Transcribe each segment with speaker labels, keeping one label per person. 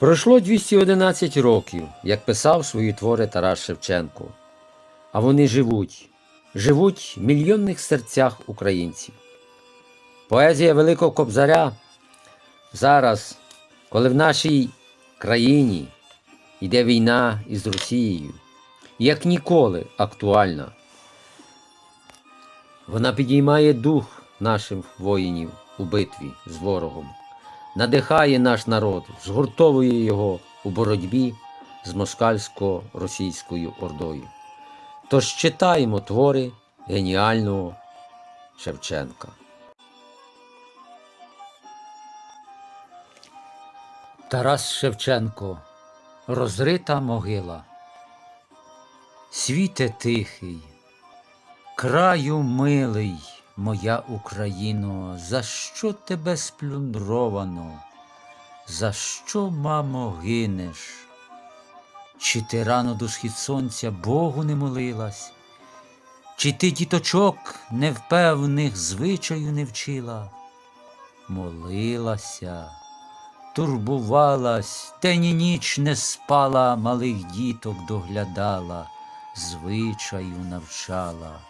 Speaker 1: Пройшло 211 років, як писав свої твори Тарас Шевченко. А вони живуть, живуть в мільйонних серцях українців. Поезія Великого Кобзаря зараз, коли в нашій країні йде війна із Росією, як ніколи актуальна. Вона підіймає дух наших воїнів у битві з ворогом, надихає наш народ, згуртовує його у боротьбі з москальсько-російською ордою. Тож читаємо твори геніального Шевченка. Тарас Шевченко Розрита могила. Світе тихий, краю милий, моя Україно, за що тебе сплюндровано? За що, мамо, гинеш? Чи ти рано до схід сонця Богу не молилась? Чи ти діточок невпевних звичаю не вчила? Молилася, турбувалась, день і ніч не спала, малих діток доглядала, звичаю навчала.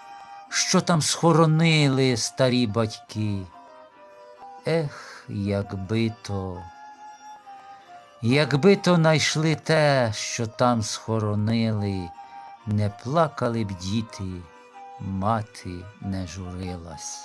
Speaker 1: Що там схоронили старі батьки? Ех, якби то, якби то найшли те, що там схоронили, не плакали б діти, мати не журилась.